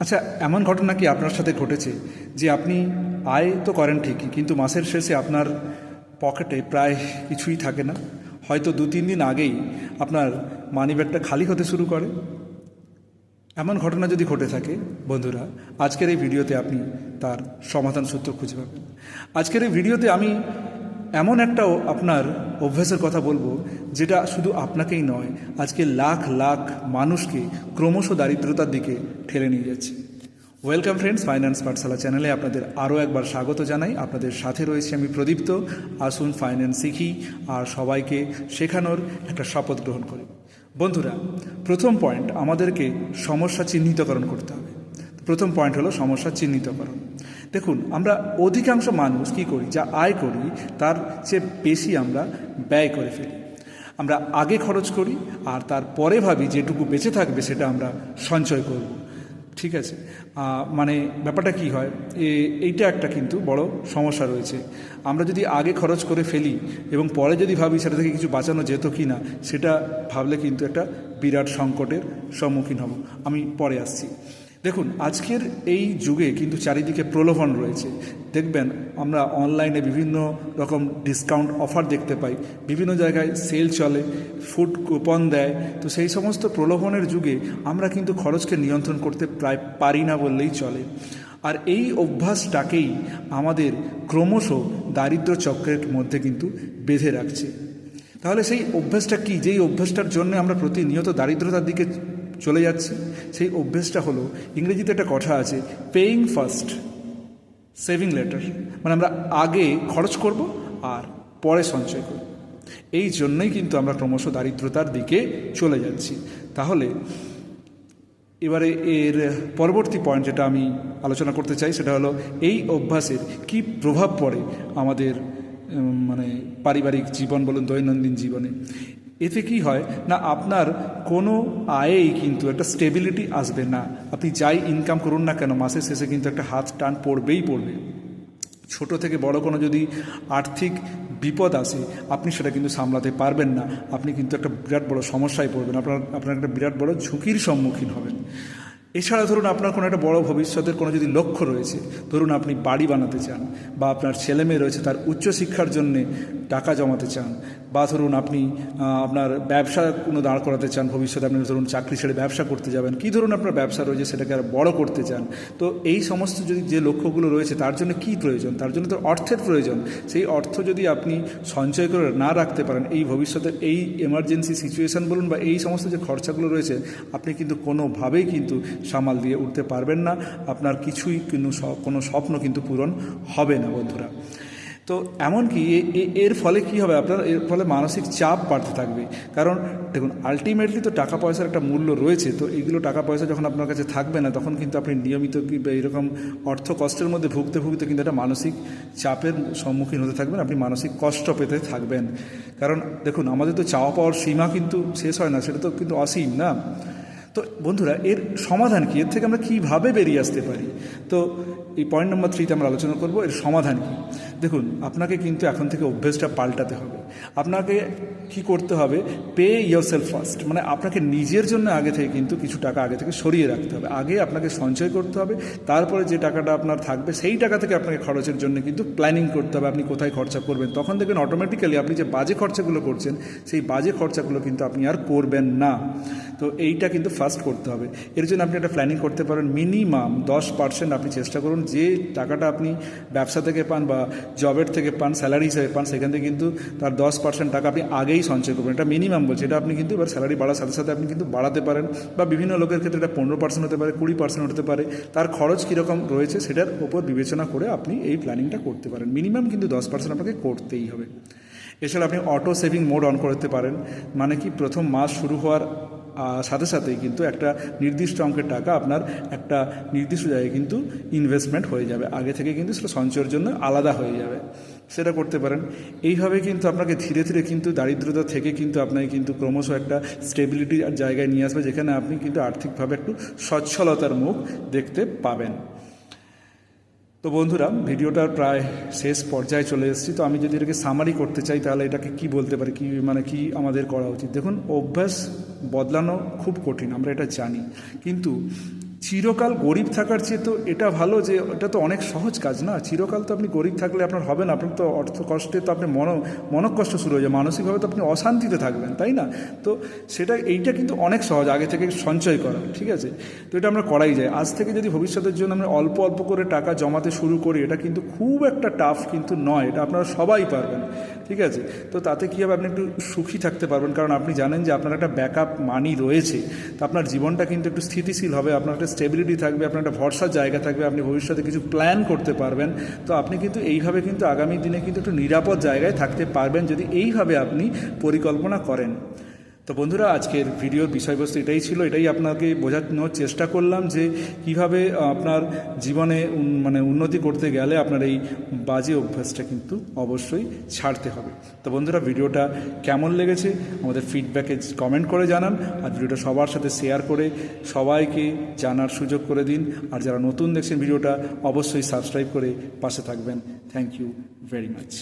আচ্ছা এমন ঘটনা কি আপনার সাথে ঘটেছে যে আপনি আয় তো করেন ঠিকই, কিন্তু মাসের শেষে আপনার পকেটে প্রায় কিছুই থাকে না? হয়তো দু, তিন দিন আগেই আপনার মানিব্যাগটা খালি হতে শুরু করে? এমন ঘটনা যদি ঘটে থাকে, বন্ধুরা, আজকের এই ভিডিওতে আপনি তার সমাধান সূত্র খুঁজে পাবেন। আজকের এই ভিডিওতে আমি এমন একটা আপনার অভ্যাসের কথা বলব, যেটা শুধু আপনাকেই নয়, আজকে লাখ লাখ মানুষকে ক্রমশ দারিদ্রতার দিকে ঠেলে নিয়ে যাচ্ছে। ওয়েলকাম ফ্রেন্ডস ফাইন্যান্স পাঠশালা চ্যানেলে আপনাদের আরও একবার স্বাগত জানাই। আপনাদের সাথে রয়েছে আমি প্রদীপ্ত। আসুন ফাইন্যান্স শিখি আর সবাইকে শেখানোর একটা শপথ গ্রহণ করি। বন্ধুরা, প্রথম পয়েন্ট আমাদেরকে সমস্যা চিহ্নিতকরণ করতে হবে। প্রথম পয়েন্ট হলো সমস্যা চিহ্নিতকরণ। দেখুন, আমরা অধিকাংশ মানুষ কি করি? যা আয় করি, তার চেয়ে বেশি আমরা ব্যয় করে ফেলি। আমরা আগে খরচ করি, আর তারপরে ভাবি যেটুকু বেঁচে থাকবে সেটা আমরা সঞ্চয় করব। ঠিক আছে? মানে ব্যাপারটা কি হয়? এইটা একটা কিন্তু বড় সমস্যা রয়েছে। আমরা যদি আগে খরচ করে ফেলি এবং পরে যদি ভাবি সেটা থেকে কিছু বাঁচানো যেত কি না সেটা ভাবলে কিন্তু একটা বিরাট সংকটের সম্মুখীন হব। আমি পরে আসছি। দেখুন, আজকের এই যুগে কিন্তু চারিদিকে প্রলোভন রয়েছে। দেখবেন, আমরা অনলাইনে বিভিন্ন রকম ডিসকাউন্ট অফার দেখতে পাই। বিভিন্ন জায়গায় সেল চলে ফুড কুপন দেয়। তো সেই সমস্ত প্রলোভনের যুগে আমরা কিন্তু খরচকে নিয়ন্ত্রণ করতে প্রায় পারি না বললেই চলে। আর এই অভ্যাসটাকেই আমাদের ক্রমশ দারিদ্র চক্রের মধ্যে কিন্তু বেঁধে রাখছে। তাহলে সেই অভ্যাসটা কি? যেই অভ্যাসটার জন্য আমরা প্রতিনিয়ত দারিদ্রতার দিকে চলে যাচ্ছি। সেই অভ্যেসটা হলো, ইংরেজিতে একটা কথা আছে পেইং ফার্স্ট সেভিং লেটার মানে আমরা আগে খরচ করব আর পরে সঞ্চয় করব। এই জন্যই কিন্তু আমরা ক্রমশ দারিদ্রতার দিকে চলে যাচ্ছি। তাহলে, এবারে এর পরবর্তী পয়েন্ট যেটা আমি আলোচনা করতে চাই, সেটা হলো, এই অভ্যাসের কি প্রভাব পড়ে আমাদের মানে পারিবারিক জীবন বলুন, দৈনন্দিন জীবনে? এতে কি হয়? না, আপনার কোনো আয়েই কিন্তু একটা স্টেবিলিটি আসবে না। আপনি যাই ইনকাম করুন না কেন, মাসের শেষে কিন্তু একটা হাত টান পড়বেই পড়বে। ছোট থেকে বড় কোনো যদি আর্থিক বিপদ আসে, আপনি সেটা কিন্তু সামলাতে পারবেন না। আপনি কিন্তু একটা বিরাট বড় সমস্যায় পড়বেন। আপনার আপনার একটা বিরাট বড় ঝুঁকির সম্মুখীন হবেন। এছাড়া ধরুন আপনার কোনো একটা বড় ভবিষ্যতের কোনো যদি লক্ষ্য রয়েছে, ধরুন আপনি বাড়ি বানাতে চান বা আপনার ছেলে মেয়ে রয়েছে তার উচ্চশিক্ষার জন্যে টাকা জমাতে চান, বা ধরুন আপনি আপনার ব্যবসা কোনো দাঁড় করাতে চান, ভবিষ্যতে আপনি ধরুন চাকরি ছেড়ে ব্যবসা করতে যাবেন, কী ধরুন আপনার ব্যবসা রয়েছে সেটাকে আর বড় করতে চান? তো এই সমস্ত যদি যে লক্ষ্যগুলো রয়েছে, তার জন্য কি প্রয়োজন? তার জন্য তো অর্থের প্রয়োজন। সেই অর্থ যদি আপনি সঞ্চয় করে না রাখতে পারেন, এই ভবিষ্যতের এই এমার্জেন্সি সিচুয়েশান বলুন বা এই সমস্ত যে খরচাগুলো রয়েছে, আপনি কিন্তু কোনোভাবেই কিন্তু সামাল দিয়ে উঠতে পারবেন না। আপনার কিছুই কিন্তু কোনো স্বপ্ন কিন্তু পূরণ হবে না, বন্ধুরা। তো এমনকি এর ফলে কি হবে আপনার? এর ফলে মানসিক চাপ বাড়তে থাকবে। কারণ দেখুন আলটিমেটলি তো টাকা পয়সার একটা মূল্য রয়েছে, তো এইগুলো টাকা পয়সা যখন আপনার কাছে থাকবে না, তখন কিন্তু আপনি নিয়মিত কি এরকম অর্থ কষ্টের মধ্যে ভুগতে ভুগতে কিন্তু একটা মানসিক চাপের সম্মুখীন হতে থাকবেন, আপনি মানসিক কষ্ট পেতে থাকবেন। কারণ দেখুন, আমাদের তো চাওয়া পাওয়ার সীমা কিন্তু শেষ হয় না, সেটা তো কিন্তু অসীম না? তো বন্ধুরা, এর সমাধান কি? এর থেকে আমরা কীভাবে বেরিয়ে আসতে পারি? তো এই পয়েন্ট নাম্বার থ্রিতে আমরা আলোচনা করব, এর সমাধান কি? দেখুন, আপনাকে কিন্তু এখন থেকে অভ্যেসটা পাল্টাতে হবে। আপনাকে কি করতে হবে? পে ইয়োর সেলফ ফার্স্ট মানে আপনাকে নিজের জন্য আগে থেকে কিন্তু কিছু টাকা আগে থেকে সরিয়ে রাখতে হবে। আগে আপনাকে সঞ্চয় করতে হবে, তারপরে যে টাকাটা আপনার থাকবে, সেই টাকা থেকে আপনাকে খরচের জন্য কিন্তু প্ল্যানিং করতে হবে, আপনি কোথায় খরচা করবেন। তখন দেখবেন অটোমেটিক্যালি আপনি যে বাজে খরচাগুলো করছেন, সেই বাজে খরচাগুলো কিন্তু আপনি আর করবেন না। তো এইটা কিন্তু ফার্স্ট করতে হবে। এর জন্য আপনি একটা প্ল্যানিং করতে পারেন। মিনিমাম দশ পার্সেন্ট আপনি চেষ্টা করুন, যে টাকাটা আপনি ব্যবসা থেকে পান বা জবের থেকে পান, স্যালারি হিসেবে পান, সেখান থেকে কিন্তু তার দশ পার্সেন্ট টাকা আপনি আগেই সঞ্চয় করবেন। এটা মিনিমাম বলছে। এটা আপনি কিন্তু এবার স্যালারি বাড়ার সাথে সাথে আপনি কিন্তু বাড়াতে পারেন বা বিভিন্ন লোকের ক্ষেত্রে এটা পনেরো পার্সেন্ট হতে পারে, কুড়ি পার্সেন্ট হতে পারে। তার খরচ কীরকম রয়েছে সেটার উপর বিবেচনা করে আপনি এই প্ল্যানিংটা করতে পারেন। মিনিমাম কিন্তু দশ পার্সেন্ট আপনাকে করতেই হবে। এছাড়া আপনি অটো সেভিং মোড অন করতে পারেন। মানে কি প্রথম মাস শুরু হওয়ার সাথে সাথেই কিন্তু একটা নির্দিষ্ট অঙ্কের টাকা আপনার একটা নির্দিষ্ট জায়গায় কিন্তু ইনভেস্টমেন্ট হয়ে যাবে। আগে থেকে কিন্তু সেটা সঞ্চয়ের জন্য আলাদা হয়ে যাবে। সেটা করতে পারেন। এইভাবে কিন্তু আপনাকে ধীরে ধীরে কিন্তু দারিদ্রতা থেকে কিন্তু আপনাকে কিন্তু ক্রমশ একটা স্টেবিলিটি জায়গায় নিয়ে আসবে, যেখানে আপনি কিন্তু আর্থিকভাবে একটু সচ্ছলতার মুখ দেখতে পাবেন। তো বন্ধুরা ভিডিওটার প্রায় শেষ পর্যায়ে চলে এসেছি। তো আমি যদি এটাকে সামারি করতে চাই, তাহলে এটাকে কি বলতে পারি? কি মানে কি আমাদের করা উচিত? দেখুন, অভ্যাস বদলানো খুব কঠিন, আমরা এটা জানি। কিন্তু চিরকাল গরিব থাকার চেয়ে তো এটা ভালো যে এটা তো অনেক সহজ কাজ না? চিরকাল তো আপনি গরিব থাকলে আপনার হবে না, আপনার তো অর্থ কষ্টে তো আপনি মন মনক কষ্ট শুরু হয়ে যায়, মানসিকভাবে তো আপনি অশান্তিতে থাকবেন, তাই না? তো সেটা, এইটা কিন্তু অনেক সহজ, আগে থেকে সঞ্চয় করা, ঠিক আছে? তো এটা আমরা করাই যায় আজ থেকে যদি ভবিষ্যতের জন্য আমরা অল্প অল্প করে টাকা জমাতে শুরু করি, এটা কিন্তু খুব একটা টাফ কিন্তু নয়, এটা আপনারা সবাই পারবেন। ঠিক আছে? তো তাতে কী হবে? আপনি একটু সুখী থাকতে পারবেন। কারণ আপনি জানেন যে আপনার একটা ব্যাকআপ মানি রয়েছে। তো আপনার জীবনটা কিন্তু একটু স্থিতিশীল হবে। আপনার একটা স্টেবিলিটি থাকবে, আপনার একটা ভরসার জায়গা থাকবে, আপনি ভবিষ্যতে কিছু প্ল্যান করতে পারবেন। তো আপনি কিন্তু এইভাবে কিন্তু আগামী দিনে কিন্তু একটু নিরাপদ জায়গায় থাকতে পারবেন যদি এইভাবে আপনি পরিকল্পনা করেন। তো বন্ধুরা, আজকের ভিডিওর বিষয়বস্তু এটাই ছিল, এটাই আপনাকে বোঝানোর চেষ্টা করলাম যে কীভাবে আপনার জীবনে মানে উন্নতি করতে গেলে আপনার এই বাজে অভ্যাসটা কিন্তু অবশ্যই ছাড়তে হবে। তো বন্ধুরা, ভিডিওটা কেমন লেগেছে আমাদের ফিডব্যাকে কমেন্ট করে জানান, আর ভিডিওটা সবার সাথে শেয়ার করে সবাইকে জানার সুযোগ করে দিন, আর যারা নতুন দেখছেন ভিডিওটা অবশ্যই সাবস্ক্রাইব করে পাশে থাকবেন। Thank you very much